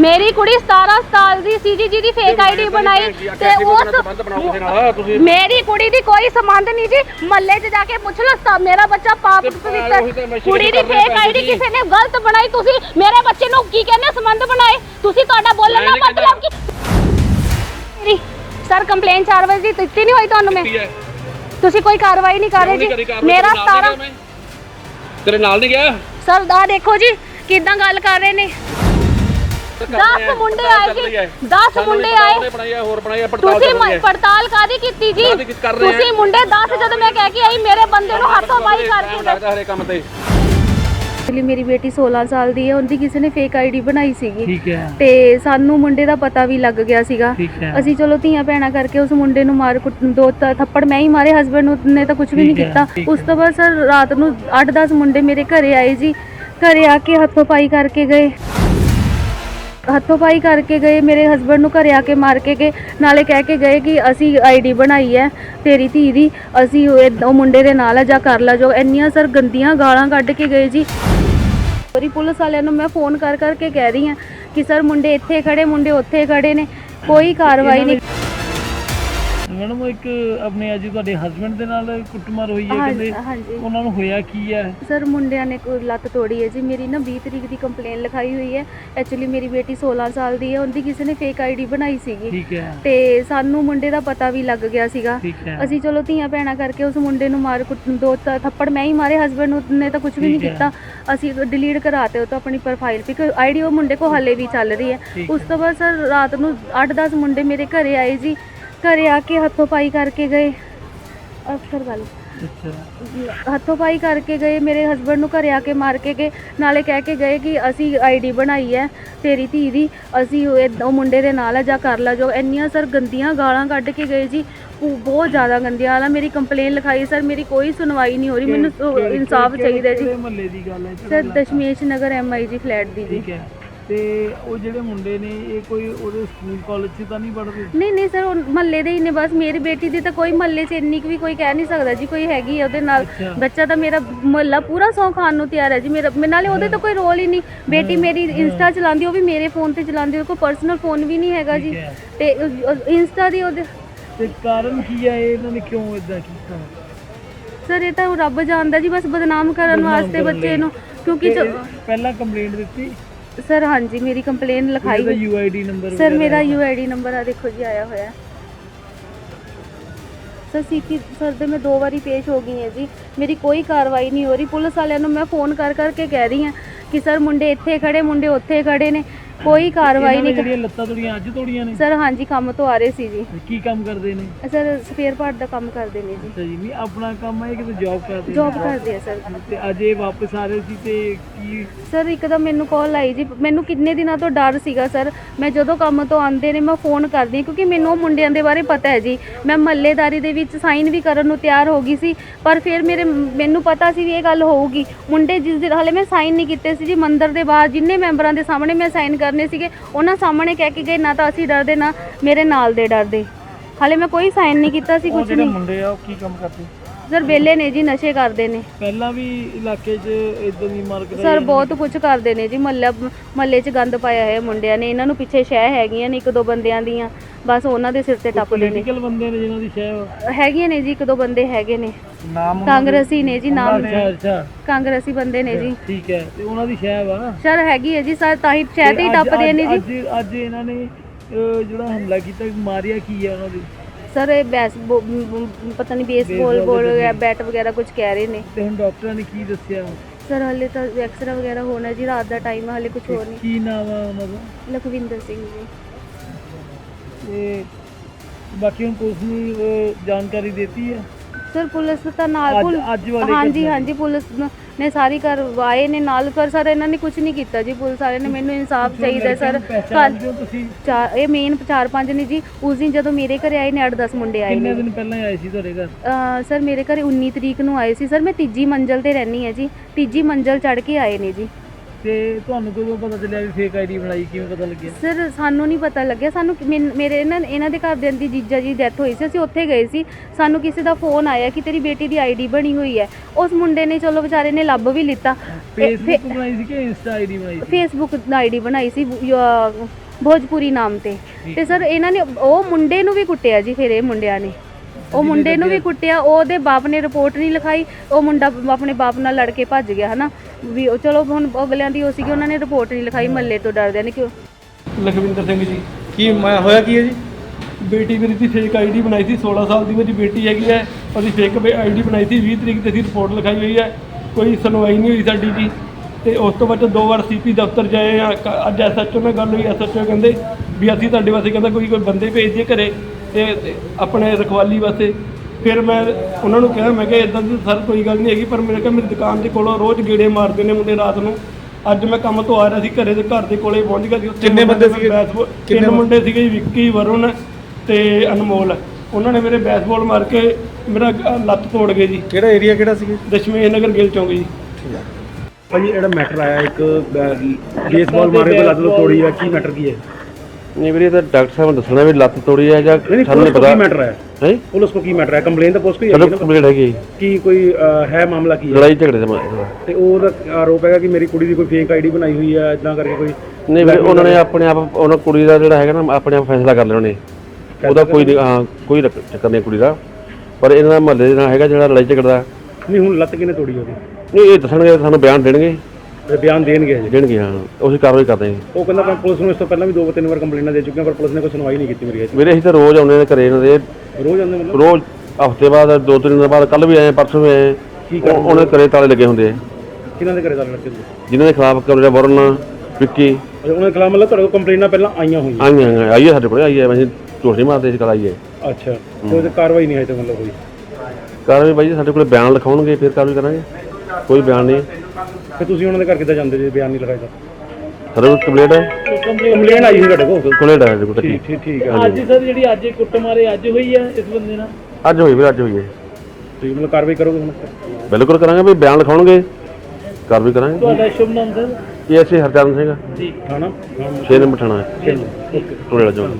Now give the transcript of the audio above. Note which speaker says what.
Speaker 1: ਮੇਰੀ ਕੁੜੀ 17 ਸਾਲ ਦੀ ਸੀ ਜੀ ਜਿਹਦੀ ਫੇਕ ਆਈਡੀ ਬਣਾਈ ਤੇ ਉਸ ਮੇਰੀ ਕੁੜੀ ਦੀ ਕੋਈ ਸੰਬੰਧ ਨਹੀਂ ਜੀ। ਮੱਲੇ 'ਚ ਜਾ ਕੇ ਪੁੱਛ ਲਓ ਸਭ ਮੇਰਾ ਬੱਚਾ ਪਾਪ ਪਵਿੱਤਰ ਕੁੜੀ ਦੀ ਫੇਕ ਆਈਡੀ ਕਿਸੇ ਨੇ ਗਲਤ ਬਣਾਈ ਤੁਸੀਂ ਮੇਰੇ ਬੱਚੇ ਨੂੰ ਕੀ ਕਹਿੰਦੇ ਸੰਬੰਧ ਬਣਾਏ? ਤੁਸੀਂ ਤੁਹਾਡਾ ਬੋਲਣ ਦਾ ਮਤਲਬ ਕੀ ਮੇਰੀ ਸਰ ਕੰਪਲੇਨ 4 ਵਜੇ ਦੀ ਦਿੱਤੀ ਨਹੀਂ ਹੋਈ ਤੁਹਾਨੂੰ ਮੈਂ। ਤੁਸੀਂ ਕੋਈ ਕਾਰਵਾਈ ਨਹੀਂ ਕਰ ਰਹੇ ਜੀ? ਮੇਰਾ
Speaker 2: ਤੇਰੇ ਨਾਲ
Speaker 1: 17
Speaker 2: ਨਹੀਂ ਗਿਆ ਮੈਂ? ਤੇਰੇ ਨਾਲ ਨਹੀਂ ਗਿਆ?
Speaker 1: ਸਰ ਆ ਦੇਖੋ ਜੀ ਕਿਦਾਂ ਗੱਲ ਕਰ ਰਹੇ ਨੇ। 10 ਮੁੰਡੇ ਆਏ ਜੀ 10 ਮੁੰਡੇ ਆਏ।
Speaker 2: ਬਣਾਈ ਹੈ ਹੋਰ ਪੜਤਾਲ
Speaker 1: ਤੁਸੀਂ ਕਾਦੀ ਕੀਤੀ ਜੀ? ਤੁਸੀਂ ਮੁੰਡੇ 10 ਜਦੋਂ ਮੈਂ ਕਹਿ ਕੇ ਆਈ ਮੇਰੇ ਬੰਦੇ ਨੂੰ ਹੱਥੋਂ ਬਾਈ ਕਰਕੇ
Speaker 2: ਲੱਗਦਾ ਹਰੇ ਕੰਮ ਤੇ।
Speaker 1: ਐਕਚੁਅਲੀ ਮੇਰੀ ਬੇਟੀ 16 ਸਾਲ ਦੀ ਹੈ ਉਹਦੀ ਕਿਸੇ ਨੇ ਫੇਕ ਆਈਡੀ ਬਣਾਈ ਸੀਗੀ।
Speaker 3: ਠੀਕ ਹੈ।
Speaker 1: ਤੇ ਸਾਨੂੰ ਮੁੰਡੇ ਦਾ ਪਤਾ ਵੀ ਲੱਗ ਗਿਆ ਸੀਗਾ। ਅਸੀਂ ਚਲੋ ਧੀਆਂ ਭੈਣਾਂ ਕਰਕੇ ਉਸ ਮੁੰਡੇ ਨੂੰ ਮਾਰ ਕੁੱਟ ਦੋ ਥੱਪੜ ਮੈਂ ਹੀ ਮਾਰੇ ਹਸਬੰਡ ਨੂੰ ਨੇ ਤਾਂ ਕੁਝ ਵੀ ਨਹੀਂ ਕੀਤਾ। ਉਸ ਤੋਂ ਬਾਅਦ ਸਰ ਰਾਤ ਨੂੰ 8-10 ਮੁੰਡੇ ਮੇਰੇ ਘਰੇ ਆਏ ਜੀ। ਘਰੇ ਆ ਕੇ ਹੱਥੋਂ ਪਾਈ ਕਰਕੇ ਗਏ। ਹੱਥੋਂ ਪਾਈ ਕਰਕੇ ਗਏ ਮੇਰੇ ਹਸਬੰਡ ਨੂੰ ਘਰੇ ਆ ਕੇ ਮਾਰ ਕੇ ਗਏ ਨਾਲੇ ਕਹਿ ਕੇ ਗਏ ਕਿ ਅਸੀਂ ਆਈਡੀ ਬਣਾਈ ਹੈ ਤੇਰੀ ਧੀ ਦੀ ਅਸੀਂ ਉਹ ਮੁੰਡੇ ਦੇ ਨਾਲ ਆ ਜਾ ਕਰ ਲਾ ਜੋ। ਇੰਨੀਆਂ ਸਰ ਗੰਦੀਆਂ ਗਾਲਾਂ ਕੱਢ ਕੇ ਗਏ ਜੀ। ਮੇਰੀ ਪੁਲਿਸ ਵਾਲਿਆਂ ਨੂੰ ਮੈਂ ਫੋਨ ਕਰ ਕਰਕੇ ਕਹਿ ਰਹੀ ਹਾਂ ਕਿ ਸਰ ਮੁੰਡੇ ਇੱਥੇ ਖੜੇ ਮੁੰਡੇ ਉੱਥੇ ਖੜੇ ਨੇ ਕੋਈ ਕਾਰਵਾਈ ਨਹੀਂ।
Speaker 3: ਮੈਡਮ ਇੱਕ ਆਪਣੇ ਅੱਜ ਤੁਹਾਡੇ ਹਸਬੰਡ ਦੇ ਨਾਲ ਕੁੱਟਮਾਰ ਹੋਈ ਹੈ ਕਹਿੰਦੇ
Speaker 1: ਹਾਂਜੀ
Speaker 3: ਉਹਨਾਂ ਨੂੰ ਹੋਇਆ ਕੀ ਹੈ?
Speaker 1: ਸਰ ਮੁੰਡਿਆਂ ਨੇ ਕੋਈ ਲੱਤ ਤੋੜੀ ਹੈ ਜੀ। ਮੇਰੀ ਨਾ 20 ਤਰੀਕ ਦੀ ਕੰਪਲੇਨ ਲਿਖਾਈ ਹੋਈ ਹੈ। ਐਕਚੁਅਲੀ ਮੇਰੀ ਬੇਟੀ 16 ਸਾਲ ਦੀ ਹੈ। ਉਹਦੀ ਕਿਸੇ ਨੇ ਫੇਕ ਆਈਡੀ ਬਣਾਈ ਸੀਗੀ।
Speaker 3: ਠੀਕ ਹੈ।
Speaker 1: ਤੇ ਸਾਨੂੰ ਮੁੰਡੇ ਦਾ ਪਤਾ ਵੀ ਲੱਗ ਗਿਆ ਸੀਗਾ।
Speaker 3: ਠੀਕ ਹੈ।
Speaker 1: ਅਸੀਂ ਚਲੋ ਧੀਆਂ ਭੈਣਾਂ ਕਰਕੇ ਉਸ ਮੁੰਡੇ ਨੂੰ ਮਾਰ ਕੁੱਟ ਦੋ ਤ- ਥੱਪੜ ਮੈਂ ਹੀ ਮਾਰੇ ਹਸਬੰਡ ਨੂੰ ਤਾਂ ਕੁਝ ਵੀ ਨਹੀਂ
Speaker 3: ਠੀਕ ਹੈ।
Speaker 1: ਕੀਤਾ। ਅਸੀਂ ਡਿਲੀਟ ਕਰਾਤੇ ਉਹ ਤੋਂ ਆਪਣੀ ਪ੍ਰੋਫਾਈਲ ਪਿਕ ਆਈਡੀ ਉਹ ਮੁੰਡੇ ਕੋ ਹਲੇ ਵੀ ਚੱਲ ਰਹੀ ਹੈ।
Speaker 3: ਠੀਕ
Speaker 1: ਉਸ ਤੋਂ ਬਾਅਦ ਸਰ ਰਾਤ ਨੂੰ 8-10 ਮੁੰਡੇ ਮੇਰੇ ਘਰੇ ਆਏ ਜੀ। ਘਰੇ ਆ ਕੇ ਹੱਥੋਂ ਪਾਈ ਕਰਕੇ ਗਏ। ਅਫਸਰ ਗੱਲ
Speaker 3: ਅੱਛਾ।
Speaker 1: ਹੱਥੋਂ ਪਾਈ ਕਰਕੇ ਗਏ ਮੇਰੇ ਹਸਬੰਡ ਨੂੰ ਘਰੇ ਆ ਕੇ ਮਾਰ ਕੇ ਗਏ। ਨਾਲੇ ਕਹਿ ਕੇ ਗਏ ਕਿ ਅਸੀਂ ਆਈਡੀ ਬਣਾਈ ਹੈ ਤੇਰੀ ਧੀ ਦੀ। ਅਸੀਂ ਉਹ ਮੁੰਡੇ ਦੇ ਨਾਲ ਆ ਜਾ ਕਰ ਲਾ ਜੋ। ਇੰਨੀਆਂ ਸਰ ਗੰਦੀਆਂ ਗਾਲਾਂ ਕੱਢ ਕੇ ਗਏ ਜੀ। ਉਹ ਬਹੁਤ ਜ਼ਿਆਦਾ ਗੰਦੀਆਂ ਗਾਲਾਂ। ਮੇਰੀ ਕੰਪਲੇਨ ਲਿਖਾਈ ਸਰ ਮੇਰੀ ਕੋਈ ਸੁਣਵਾਈ ਨਹੀਂ ਹੋ ਰਹੀ। ਮੈਨੂੰ ਇਨਸਾਫ ਚਾਹੀਦਾ ਜੀ।
Speaker 3: ਹੈ?
Speaker 1: Sir? Dashmesh Nagar MIG flat ਦੀ ਜੀ।
Speaker 3: ਠੀਕ ਹੈ। ਤੇ ਉਹ ਜਿਹੜੇ ਮੁੰਡੇ ਨੇ ਇਹ ਕੋਈ ਉਹਦੇ ਸਕੂਲ ਕਾਲਜ 'ਚ ਤਾਂ ਨਹੀਂ ਪੜ੍ਹਦੇ?
Speaker 1: ਨਹੀਂ ਨਹੀਂ ਸਰ ਮਹੱਲੇ ਦੇ ਹੀ ਨੇ ਬਸ। ਮੇਰੀ ਬੇਟੀ ਦੀ ਤਾਂ ਕੋਈ ਮਹੱਲੇ 'ਚ ਇੰਨੀ ਕੁ ਵੀ ਕੋਈ ਕਹਿ ਨਹੀਂ ਸਕਦਾ ਜੀ ਕੋਈ ਹੈਗੀ ਹੈ ਉਹਦੇ ਨਾਲ।
Speaker 3: ਅੱਛਾ।
Speaker 1: ਬੱਚਾ ਤਾਂ ਮੇਰਾ ਮਹੱਲਾ ਪੂਰਾ ਸੌ ਖਾਣ ਨੂੰ ਤਿਆਰ ਹੈ ਜੀ। ਮੇਰਾ ਮੇਰੇ ਨਾਲੇ ਉਹਦੇ ਤਾਂ ਕੋਈ ਰੋਲ ਹੀ ਨਹੀਂ। ਬੇਟੀ ਮੇਰੀ ਇੰਸਟਾ ਚਲਾਉਂਦੀ ਉਹ ਵੀ ਮੇਰੇ ਫੋਨ ਤੇ ਚਲਾਉਂਦੀ ਉਹ ਕੋਈ ਪਰਸਨਲ ਫੋਨ ਵੀ ਨਹੀਂ ਹੈਗਾ ਜੀ।
Speaker 3: ਠੀਕ ਹੈ।
Speaker 1: ਤੇ ਇੰਸਟਾ ਦੀ ਉਹਦੇ
Speaker 3: ਤੇ ਕਾਰਨ ਕੀ ਹੈ ਇਹ ਇਹਨਾਂ ਨੇ ਕਿਉਂ ਇਦਾਂ ਕੀਤਾ?
Speaker 1: ਸਰ ਇਹ ਤਾਂ ਰੱਬ ਜਾਣਦਾ ਜੀ ਬਸ ਬਦਨਾਮ ਕਰਨ
Speaker 3: ਬਦਨਾਮ
Speaker 1: ਵਾਸਤੇ
Speaker 3: ਕਰਨ
Speaker 1: ਬੱਚੇ। ਨੂੰ। ਕਿਉਂਕਿ
Speaker 3: ਤੇ ਪਹਿਲਾਂ ਕੰਪਲੇਂਟ ਦਿੱਤੀ?
Speaker 1: ਸਰ ਹਾਂਜੀ ਮੇਰੀ ਕੰਪਲੇਨ ਲਿਖਾਈ
Speaker 3: ਇਹਦਾ ਯੂਆਈਡੀ ਨੰਬਰ
Speaker 1: ਸਰ ਮੇਰਾ ਯੂਆਈਡੀ ਨੰਬਰ ਆ ਦੇਖੋ ਜੀ ਆਇਆ ਹੋਇਆ। ਸਰ ਸੀਪੀ ਸਰ ਦੇ ਮੈਂ ਦੋ ਵਾਰੀ ਪੇਸ਼ ਹੋ ਗਈ ਹਾਂ ਜੀ। ਮੇਰੀ ਕੋਈ ਕਾਰਵਾਈ ਨਹੀਂ ਹੋ ਰਹੀ। ਪੁਲਿਸ ਵਾਲਿਆਂ ਨੂੰ ਮੈਂ ਫੋਨ ਕਰ ਕਰਕੇ ਕਹਿ ਰਹੀ ਹਾਂ ਕਿ ਸਰ ਮੁੰਡੇ ਇੱਥੇ ਖੜੇ ਮੁੰਡੇ ਉੱਥੇ ਖੜੇ ਨੇ। ਕੋਈ ਕਾਰਵਾਈ ਨਹੀਂ
Speaker 3: ਜਿਹੜੀਆਂ ਲੱਤਾਂ ਤੋੜੀਆਂ ਅੱਜ ਤੋੜੀਆਂ ਨੇ?
Speaker 1: ਸਰ ਹਾਂਜੀ ਕੰਮ ਤੋਂ ਆ ਰਹੇ ਸੀ ਜੀ।
Speaker 3: ਕੀ ਕੰਮ ਕਰਦੇ ਨੇ?
Speaker 1: ਸਰ ਸਪੇਅਰ ਪਾਰਟ ਦਾ ਕੰਮ ਕਰਦੇ ਨੇ ਜੀ।
Speaker 3: ਅੱਛਾ ਜੀ ਨਹੀਂ ਆਪਣਾ ਕੰਮ ਹੈ ਕਿ ਜੌਬ ਕਰਦੇ?
Speaker 1: ਜੌਬ ਕਰਦੇ ਆ ਸਰ।
Speaker 3: ਤੇ ਅੱਜ ਇਹ ਵਾਪਸ ਆ ਰਹੇ ਸੀ ਤੇ ਕੀ
Speaker 1: ਸਰ ਇੱਕਦਮ ਮੈਨੂੰ ਕਾਲ ਆਈ ਜੀ। ਮੈਨੂੰ ਕਿੰਨੇ ਦਿਨਾਂ ਤੋਂ ਡਰ ਸੀਗਾ ਸਰ। ਮੈਂ ਜਦੋਂ ਕੰਮ ਤੋਂ ਆਉਂਦੇ ਨੇ ਮੈਂ ਫੋਨ ਕਰਦੀ ਹਾਂ ਕਿਉਂਕਿ ਮੈਨੂੰ ਉਹ ਮੁੰਡਿਆਂ ਦੇ ਬਾਰੇ ਪਤਾ ਹੈ ਜੀ। ਮੈਂ ਮੱਲੇਦਾਰੀ ਦੇ ਵਿੱਚ ਸਾਈਨ ਵੀ ਕਰਨ ਨੂੰ ਤਿਆਰ ਹੋ ਗਈ ਸੀ ਪਰ ਫਿਰ ਮੇਰੇ ਮੈਨੂੰ ਪਤਾ ਸੀ ਵੀ ਇਹ ਗੱਲ ਹੋਊਗੀ। ਮੁੰਡੇ ਜਿਸ ਦਿਨ ਹਲੇ ਮੈਂ ਸਾਈਨ ਨਹੀਂ ਕੀਤੇ ਸੀ ਜੀ ਮੰਦਰ ਦੇ ਬਾਹਰ ਜਿੰਨੇ ਮੈਂਬਰਾਂ ਦੇ ਸਾਹਮਣੇ ਮੈਂ ਸਾਈਨ ਕਰਨੇ ਸੀਗੇ। ਉਹਨਾਂ ਸਾਹਮਣੇ ਕਹਿ ਕੇ ਗਏ ਨਾ ਤਾਂ ਅਸੀਂ ਡਰਦੇ ਨਾ ਮੇਰੇ ਨਾਲ ਦੇ ਡਰਦੇ। ਹਲੇ ਮੈਂ ਕੋਈ ਸਾਈਨ ਨਹੀਂ ਕੀਤਾ ਸੀ
Speaker 3: ਉਹ
Speaker 1: ਕੁਝ
Speaker 3: ਜਿਹੜੇ
Speaker 1: ਨਹੀਂ
Speaker 3: ਮੁੰਡੇ ਆ ਉਹ ਕੀ ਕੰਮ ਕਰਦੇ?
Speaker 1: ਸਰ ਬੇਲੇ ਨੇ ਜੀ ਨਸ਼ੇ ਕਰਦੇ ਨੇ।
Speaker 3: ਪਹਿਲਾਂ ਵੀ ਇਲਾਕੇ 'ਚ ਇਦਾਂ ਦੀ ਮਾਰਕੀਟ
Speaker 1: ਸਰ ਬਹੁਤ ਕੁਝ ਕਰਦੇ ਨੇ ਜੀ। ਮਹੱਲਾ ਮਹੱਲੇ 'ਚ ਗੰਦ ਪਾਇਆ ਹੋਇਆ ਮੁੰਡਿਆਂ ਨੇ। ਇਹਨਾਂ ਨੂੰ ਪਿੱਛੇ ਸ਼ਹਿ ਹੈਗੀਆਂ ਨੇ ਇੱਕ ਦੋ ਬੰਦਿਆਂ ਦੀਆਂ। ਬਸ ਉਹਨਾਂ ਦੇ ਸਿਰ ਤੇ ਟੱਪਦੇ ਨੇ।
Speaker 3: ਪੋਲੀਟੀਕਲ ਬੰਦੇ ਨੇ ਜਿਨ੍ਹਾਂ ਦੀ ਸ਼ਹਿ
Speaker 1: ਹੈਗੀਆਂ ਨੇ ਜੀ ਇੱਕ ਦੋ ਬੰਦੇ ਹੈਗੇ ਨੇ।
Speaker 3: ਨਾਮ
Speaker 1: ਕਾਂਗਰਸੀ ਨੇ ਜੀ ਨਾਮ
Speaker 3: ਅੱਛਾ ਅੱਛਾ।
Speaker 1: ਕਾਂਗਰਸੀ ਬੰਦੇ ਨੇ ਜੀ।
Speaker 3: ਠੀਕ ਹੈ। ਤੇ ਉਹਨਾਂ ਦੀ ਸ਼ਹਿ ਵਾ ਨਾ?
Speaker 1: ਸਰ ਹੈਗੀ ਹੈ ਜੀ। ਸਰ ਤਾਂ ਹੀ ਸ਼ਹਿ ਤੇ ਹੀ
Speaker 3: ਅੱਜ-
Speaker 1: ਟੱਪਦੇ ਨੇ ਜੀ।
Speaker 3: ਅੱਜ ਅੱਜ ਇਹਨਾਂ ਨੇ ਅਹ, ਜਿਹੜਾ ਹਮਲਾ ਕੀਤਾ ਮਾਰਿਆ ਕੀ ਹੈ ਉਹਨਾਂ ਦੀ?
Speaker 1: ਸਰ ਇਹ ਬੈਸ ਬੋ- ਮ- ਮ- ਪਤਾ ਨਹੀਂ ਬੇਸਬਾਲ
Speaker 3: Baseball
Speaker 1: ਬੋਲ
Speaker 3: ਦੇ
Speaker 1: ਜਾਂ ਬੈਟ ਵਗੈਰਾ ਕੁਝ ਕਹਿ ਰਹੇ ਨੇ।
Speaker 3: ਤੇ ਹੁਣ ਡਾਕਟਰਾਂ ਨੇ ਕੀ ਦੱਸਿਆ?
Speaker 1: ਸਰ ਹਲੇ ਤਾਂ ਐਕਸਰਾ ਵਗੈਰਾ ਹੋਣਾ ਜੀ ਰਾਤ ਦਾ ਟਾਈਮ ਹਲੇ ਕੁਝ ਹੋਰ ਨਹੀਂ।
Speaker 3: ਕੀ ਨਾਮ ਆ ਉਹਨਾਂ ਦਾ?
Speaker 1: ਲਖਵਿੰਦਰ ਸਿੰਘ ਜੀ।
Speaker 3: ਤੇ ਬਾਕੀ ਹੁਣ ਪੁਲਿਸ ਨੂੰ ਅਹ, ਜਾਣਕਾਰੀ ਦਿੱਤੀ ਹੈ
Speaker 1: ਸਰ ਪੁਲਿਸ ਤਾਂ ਨਾਲ
Speaker 3: ਅੱਜ-
Speaker 1: ਪੁਲ-
Speaker 3: ਅੱਜ ਵਾਲੇ
Speaker 1: ਹਾਂਜੀ ਹਾਂਜੀ ਪੁਲਿਸ ਨ- ਨੇ ਸਾਰੀ ਕਰਵਾਏ ਨੇ ਨਾਲ ਪਰ ਸਰ ਇਹਨਾਂ ਨੇ ਕੁਝ ਨਹੀਂ ਕੀਤਾ ਜੀ ਪੁਲਿਸ ਵਾਲਿਆਂ ਨੇ ਮੈਨੂੰ ਇਨਸਾਫ ਚਾਹੀਦਾ ਸਰ। ਕੱਲ ਚਾਰ ਇਹ ਮੇਨ ਚਾਰ ਪੰਜ ਨੇ ਜੀ ਉਸ ਦਿਨ ਜਦੋਂ ਮੇਰੇ ਘਰੇ ਆਏ ਨੇ 8-10 ਮੁੰਡੇ ਆਏ
Speaker 3: ਕਿੰਨੇ
Speaker 1: ਨੇ।
Speaker 3: ਦਿਨ ਪਹਿਲਾਂ ਆਏ ਸੀ ਤੁਹਾਡੇ ਘਰ?
Speaker 1: ਅਹ ਸਰ ਮੇਰੇ ਘਰੇ 19 ਤਰੀਕ ਨੂੰ ਆਏ ਸੀ ਸਰ ਮੈਂ ਤੀਜੀ ਮੰਜ਼ਲ ਤੇ ਰਹਿਣੀ ਹੈ ਜੀ ਤੀਜੀ ਮੰਜ਼ਲ ਚੜ੍ਹ ਕੇ ਆਏ ਨੇ ਜੀ।
Speaker 3: ਤੇ ਤੁਹਾਨੂੰ ਕਦੋਂ ਪਤਾ ਚੱਲਿਆ ਵੀ ਫੇਕ ਆਈਡੀ ਬਣਾਈ ਕਿਵੇਂ ਪਤਾ ਲੱਗਿਆ?
Speaker 1: ਸਰ ਸਾਨੂੰ ਨਹੀਂ ਪਤਾ ਲੱਗਿਆ। ਸਾਨੂੰ ਕਿ- ਮੈਨ- ਮੇਰੇ ਇਹਨਾਂ ਇਹਨਾਂ ਦੇ ਘਰਦਿਆਂ ਦੀ ਜੀਜਾ ਜੀ ਡੈਥ ਹੋਈ ਸੀ। ਅਸੀਂ ਉੱਥੇ ਗਏ ਸੀ। ਸਾਨੂੰ ਕਿਸੇ ਦਾ ਫੋਨ ਆਇਆ ਕਿ ਤੇਰੀ ਬੇਟੀ ਦੀ ਆਈਡੀ ਬਣੀ ਹੋਈ ਹੈ। ਉਸ ਮੁੰਡੇ ਨੇ ਚਲੋ ਵਿਚਾਰੇ ਨੇ ਲੱਭ ਵੀ ਲਿੱਤਾ।
Speaker 3: ਫੇਸਬੁੱਕ ਬਣਾਈ ਸੀ ਕਿ ਇੰਸਟਾ ਆਈਡੀ ਬਣਾਈ ਸੀ?
Speaker 1: ਫੇਸਬੁੱਕ ਦਾ ਆਈਡੀ ਬਣਾਈ ਸੀ ਅਹ, ਭੋਜਪੁਰੀ ਨਾਮ ਤੇ। ਤੇ ਸਰ ਇਹਨਾਂ ਨੇ ਉਹ ਮੁੰਡੇ ਨੂੰ ਵੀ ਕੁੱਟਿਆ ਜੀ ਫਿਰ ਇਹ ਮੁੰਡਿਆਂ ਨੇ। ਉਹ ਮੁੰਡੇ ਨੂੰ ਵੀ ਕੁੱਟਿਆ ਉਹਦੇ ਬਾਪ ਨੇ ਰਿਪੋਰਟ ਨਹੀਂ ਲਿਖਾਈ ਉਹ ਮੁੰਡਾ ਆਪਣੇ ਬਾਪ ਨਾਲ ਲੜ ਕੇ ਭੱਜ ਗਿਆ ਹਨਾ? ਵੀ ਉਹ ਚਲੋ ਹੁਣ ਅਗਲਿਆਂ ਦੀ ਉਹ ਸੀ ਕਿ ਉਹਨਾਂ ਨੇ ਰਿਪੋਰਟ ਨਹੀਂ ਲਿਖਾਈ ਮੱਲੇ ਤੋਂ ਡਰਦੇ ਨੇ ਕਿ
Speaker 4: ਲਖਵਿੰਦਰ ਸਿੰਘ ਜੀ
Speaker 5: ਕੀ ਮੈਂ ਹੋਇਆ ਕੀ ਹੈ ਜੀ?
Speaker 4: ਬੇਟੀ ਮੇਰੀ ਦੀ ਫੇਕ ਆਈਡੀ ਬਣਾਈ ਸੀ 16 ਸਾਲ ਦੀ ਮੇਰੀ ਬੇਟੀ ਹੈਗੀ ਹੈ ਉਹਦੀ ਫੇਕ ਆਈਡੀ ਬਣਾਈ ਸੀ 20 ਤਰੀਕ ਤੇ ਅਸੀਂ ਰਿਪੋਰਟ ਲਿਖਾਈ ਹੋਈ ਹੈ ਕੋਈ ਸੁਣਵਾਈ ਨਹੀਂ ਹੋਈ ਸਾਡੀ ਜੀ। ਤੇ ਉਸ ਤੋਂ ਬਾਅਦ ਦੋ ਵਾਰ ਸੀਪੀ ਦਫ਼ਤਰ ਜਾਏ ਆ ਅੱਜ ਐਸਐਚਓ ਨਾਲ ਗੱਲ ਹੋਈ ਐਸਐਚਓ ਕਹਿੰਦੇ ਵੀ ਅਸੀਂ ਤੁਹਾਡੇ ਵਾਸਤੇ ਕਹਿੰਦਾ ਕੋਈ ਕੋਈ ਬੰਦੇ ਭੇਜ ਦਿਏ ਘਰੇ। ਤੇ ਆਪਣੇ ਰਖਵਾਲੀ ਵਾਸਤੇ। ਫਿਰ ਮੈਂ ਉਹਨਾਂ ਨੂੰ ਕਿਹਾ ਮੈਂ ਕਿਹਾ ਇਦਾਂ ਦੀ ਸਰ ਕੋਈ ਗੱਲ ਨਹੀਂ ਹੈਗੀ ਪਰ ਮੇਰੇ ਕਿਹਾ ਮੇਰੀ ਦੁਕਾਨ ਦੇ ਕੋਲੋਂ ਰੋਜ਼ ਗੇੜੇ ਮਾਰਦੇ ਨੇ ਮੁੰਡੇ ਰਾਤ ਨੂੰ। ਅੱਜ ਮੈਂ ਕੰਮ ਤੋਂ ਆ ਰਿਹਾ ਸੀ ਘਰੇ ਦੇ ਘਰ ਦੇ ਕੋਲੇ ਪਹੁੰਚ ਗਿਆ ਸੀ ਉੱਥੇ
Speaker 5: ਕਿੰਨੇ ਬੰਦੇ ਸੀਗੇ?
Speaker 4: ਬੈਸਬਾਲ-
Speaker 5: ਕਿੰਨੇ
Speaker 4: ਤਿੰਨ? ਮੁੰਡੇ ਸੀਗੇ ਜੀ, ਵਿੱਕੀ ਵਰੁਣ ਤੇ ਅਨਮੋਲ। ਉਹਨਾਂ ਨੇ ਮੇਰੇ ਬੈਸਬਾਲ ਮਾਰ ਕੇ ਮੇਰਾ ਲੱਤ ਤੋੜ ਗਏ ਜੀ।
Speaker 5: ਕਿਹੜਾ ਏਰੀਆ ਕਿਹੜਾ ਸੀ
Speaker 4: ਦਸ਼ਮੇਸ਼ ਨਗਰ ਗਿੱਲ ਚੌਂਕ ਜੀ।
Speaker 5: ਭਾਜੀ ਜਿਹੜਾ ਮੈਟਰ ਆਇਆ ਇੱਕ ਬੇਸਬਾਲ ਮਾਰੇ ਕੋਲ ਲੱਤ ਤੋੜੀ ਆ ਕੀ ਮੈਟਰ ਕੀ ਹੈ?
Speaker 2: ਨਹੀਂ ਵੀਰੇ ਇਹ ਤਾਂ ਡਾਕਟਰ ਸਾਹਿਬ ਨੇ ਦੱਸਣਾ ਵੀ ਲੱਤ ਤੋੜੀ ਹੈ ਜਾਂ
Speaker 5: ਨਹੀਂ
Speaker 2: ਸਾਨੂੰ ਨਹੀਂ
Speaker 5: ਪੁਲਿਸ
Speaker 2: ਪਤਾ
Speaker 5: ਕੋ ਮੈਟਰ ਹੈ?
Speaker 2: ਹੈ?
Speaker 5: ਪੁਲਿਸ ਕੋ ਕੀ ਮੈਟਰ ਹੈ? ਕੰਪਲੇਨ ਤਾਂ ਪੁਲਿਸ ਕੋ ਹੀ
Speaker 2: ਚਲੋ
Speaker 5: ਹੈ
Speaker 2: ਕੰਪਲੀਟ ਹੈਗੀ
Speaker 5: ਕੀ ਕੋਈ ਅਹ, ਹੈ ਮਾਮਲਾ ਕੀ ਹੈ?
Speaker 2: ਲੜਾਈ ਝਗੜੇ ਦਾ ਮਾਮਲਾ।
Speaker 5: ਤੇ ਉਹਦਾ ਆਰੋਪ ਹੈਗਾ ਕਿ ਮੇਰੀ ਕੁੜੀ ਦੀ ਕੋਈ ਫੇਕ ਆਈਡੀ ਬਣਾਈ ਹੋਈ ਹੈ ਇਦਾਂ ਕਰਕੇ ਕੋਈ
Speaker 2: ਨਹੀਂ ਵੀਰੇ ਉਹਨਾਂ ਨੇ ਆਪਣੇ ਆਪ ਉਹਨਾਂ ਕੁੜੀ ਦਾ ਜਿਹੜਾ ਹੈਗਾ ਨਾ ਆਪਣੇ ਆਪ ਫੈਸਲਾ ਕਰ ਲਿਆ ਉਹਨੇ। ਉਹਦਾ ਕੋਈ ਨਹੀਂ ਹਾਂ ਕੋਈ ਚੱਕਰ ਨਹੀਂ ਕੁੜੀ ਦਾ। ਪਰ ਇਹਨਾਂ ਦਾ ਮਹੱਲੇ ਦੇ ਨਾਲ ਹੈਗਾ ਜਿਹੜਾ ਲੜਾਈ ਝਗੜਾ।
Speaker 5: ਨਹੀਂ ਹੁਣ ਲੱਤ ਕਿਨੇ ਤੋੜੀ ਉਹਦੀ?
Speaker 2: ਨਹੀਂ ਇਹ ਦੱਸਣਗੇ ਸਾਨੂੰ ਬਿਆਨ ਦੇਣਗੇ।
Speaker 5: ਬਿਆਨ ਦੇਣਗੇ ਹਜੇ।
Speaker 2: ਦੇਣਗੇ ਹਾਂ। ਅਸੀਂ ਕਾਰਵਾਈ ਕਰਦੇ ਹਾਂ।
Speaker 5: ਉਹ ਕਹਿੰਦਾ ਮੈਂ ਪੁਲਿਸ ਨੂੰ ਇਸ ਤੋਂ ਪਹਿਲਾਂ ਵੀ ਦੋ ਤਿੰਨ ਵਾਰ ਕੰਪਲੇਨਾਂ ਦੇ ਚੁੱਕਿਆ ਪਰ ਪੁਲਿਸ ਨੇ ਕੋਈ ਸੁਣਵਾਈ ਨਹੀਂ ਕੀਤੀ ਮੇਰੀ
Speaker 2: ਵੀਰੇ ਅਸੀਂ ਤਾਂ ਰੋਜ਼ ਆਉਂਦੇ ਨੇ ਘਰੇ ਇਹਨਾਂ ਦੇ।
Speaker 5: ਰੋਜ਼ ਆਉਂਦੇ ਮਤਲਬ?
Speaker 2: ਰੋਜ਼ ਹਫ਼ਤੇ ਬਾਅਦ ਦੋ ਤਿੰਨ ਦਿਨ ਬਾਅਦ ਕੱਲ ਵੀ ਆਏ ਪਰਸੋਂ ਵੀ ਆਏ।
Speaker 5: ਕੀ
Speaker 2: ਉਹ- ਉਹਨਾਂ ਦੇ ਘਰੇ ਤਾਲੇ ਲੱਗੇ ਹੁੰਦੇ ਆ।
Speaker 5: ਕਿਹਨਾਂ ਦੇ ਘਰੇ ਦਾ ਲੜਕੇ ਹੁੰਦੇ?
Speaker 2: ਜਿਨ੍ਹਾਂ ਦੇ ਖਿਲਾਫ ਕਮਰੇ ਵਰਨ ਵਿੱਕੀ।
Speaker 5: ਅੱਛਾ ਉਹਨਾਂ ਦੇ ਖਿਲਾਫ ਮਤਲਬ ਤੁਹਾਡੇ ਕੋਲ ਕੰਪਲੇਨਾਂ ਪਹਿਲਾਂ ਆਈਆਂ ਹੋਈਆਂ?
Speaker 2: ਆਈਆਂ ਆਈਆਂ ਆਈਏ ਸਾਡੇ ਕੋਲ ਆਈਏ ਅਸੀਂ ਝੂਠ ਨਹੀਂ ਮਾਰਦੇ ਇਸ ਗੱਲ ਆਈਏ
Speaker 5: ਅੱਛਾ ਤੇ ਉਹਦੀ ਕਾਰਵਾਈ ਨਹੀਂ ਹੈ ਤੇ ਮਤਲਬ ਹੋਈ।
Speaker 2: ਕਾਰਵਾਈ ਬਾਈ ਜੀ ਸਾਡੇ ਕੋਲ ਬਿਆਨ ਲਿਖਾਉਣਗੇ ਫਿਰ ਕਾਰਵਾਈ ਕਰਾਂਗੇ। ਕੋਈ ਬਿਆਨ ਨਹੀਂ।
Speaker 5: ਫਿਰ ਤੁਸੀਂ ਉਹਨਾਂ ਦੇ ਘਰ ਕਿੱਦਾਂ ਜਾਂਦੇ ਜੇ ਬਿਆਨ ਨਹੀਂ ਲਗਾਇਆ
Speaker 2: ਸਾਡੇ ਕੋਲ ਕੰਪਲੀਟ ਹੈ?
Speaker 5: ਕੰਪਲੇਨ ਆਈ ਸੀ ਤੁਹਾਡੇ ਕੋਲ?
Speaker 2: ਕੰਪਲੀਟ ਹੈ
Speaker 5: ਠੀਕ ਠੀਕ। ਠੀਕ ਹੈ
Speaker 3: ਅੱਜ ਸਰ ਜਿਹੜੀ ਅੱਜ ਕੁੱਟ ਮਾਰੇ ਅੱਜ ਹੋਈ ਆ ਇਸ ਬੰਦੇ ਨਾਲ?
Speaker 2: ਅੱਜ ਹੋਈ ਵੀ ਅੱਜ ਹੋਈ ਹੈ।
Speaker 5: ਤੁਸੀਂ ਮਤਲਬ ਕਾਰਵਾਈ ਕਰੋਗੇ ਹੁਣ?
Speaker 2: ਬਿਲਕੁਲ ਕਰਾਂਗੇ ਵੀ ਬਿਆਨ ਲਿਖਾਉਣਗੇ। ਕਾਰਵਾਈ ਕਰਾਂਗੇ।
Speaker 3: ਤੁਹਾਡਾ ਸ਼ੁਭ ਨਾਮ ਸਰ?
Speaker 2: ਇਹ ਅਸੀਂ ਹਰਚਰਨ ਸਿੰਘ
Speaker 3: ਜੀ।
Speaker 5: ਖਾਣਾ
Speaker 2: 6 ਨੰਬਰ ਥਾਣਾ ਹੈ।
Speaker 5: ਓਕੇ।
Speaker 2: ਟੋਲੇ ਜੋ